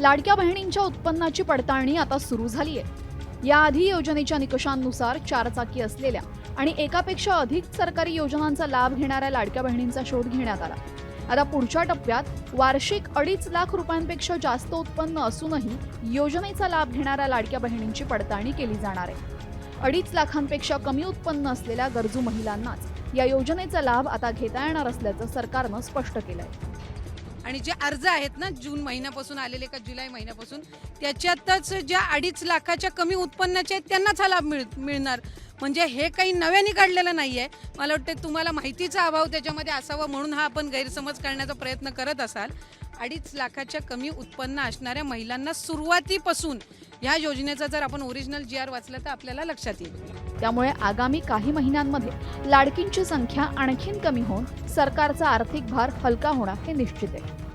लाडक्या बहिणींच्या उत्पन्नाची पडताळणी आता सुरू झाली आहे याआधी योजनेच्या निकषांनुसार चारचाकी असलेल्या आणि एकापेक्षा अधिक सरकारी योजनांचा लाभ घेणाऱ्या लाडक्या बहिणींचा शोध घेण्यात आला. आता पुढच्या टप्प्यात वार्षिक अडीच लाख रुपयांपेक्षा जास्त उत्पन्न असूनही योजनेचा लाभ घेणाऱ्या लाडक्या बहिणींची पडताळणी केली जाणार आहे. अडीच लाखांपेक्षा कमी उत्पन्न असलेल्या गरजू महिलांनाच या योजनेचा लाभ आता घेता येणार असल्याचं सरकारनं स्पष्ट केलंय. आणि जे अर्ज आहेत ना जून महिन्यापासून आलेले का जुलै महिन्यापासून त्याच्यातच ज्या अडीच लाखाच्या कमी उत्पन्नाचे आहेत त्यांनाच हा लाभ मिळ मिळणार. म्हणजे हे काही नव्याने काढलेलं नाही आहे मला वाटतं तुम्हाला माहितीचा अभाव त्याच्यामध्ये असावा म्हणून हा आपण गैरसमज करण्याचा प्रयत्न करत असाल. अडीच लाखाच्या कमी उत्पन्न असणाऱ्या महिलांना सुरुवातीपासून ह्या योजनेचा जर आपण ओरिजिनल जी आर वाचलं तर आपल्याला लक्षात येईल. त्यामुळे आगामी काही महिन्यांमध्ये लाडकींची संख्या आणखीन कमी होऊन सरकारचा आर्थिक भार हलका होणार हे निश्चित आहे.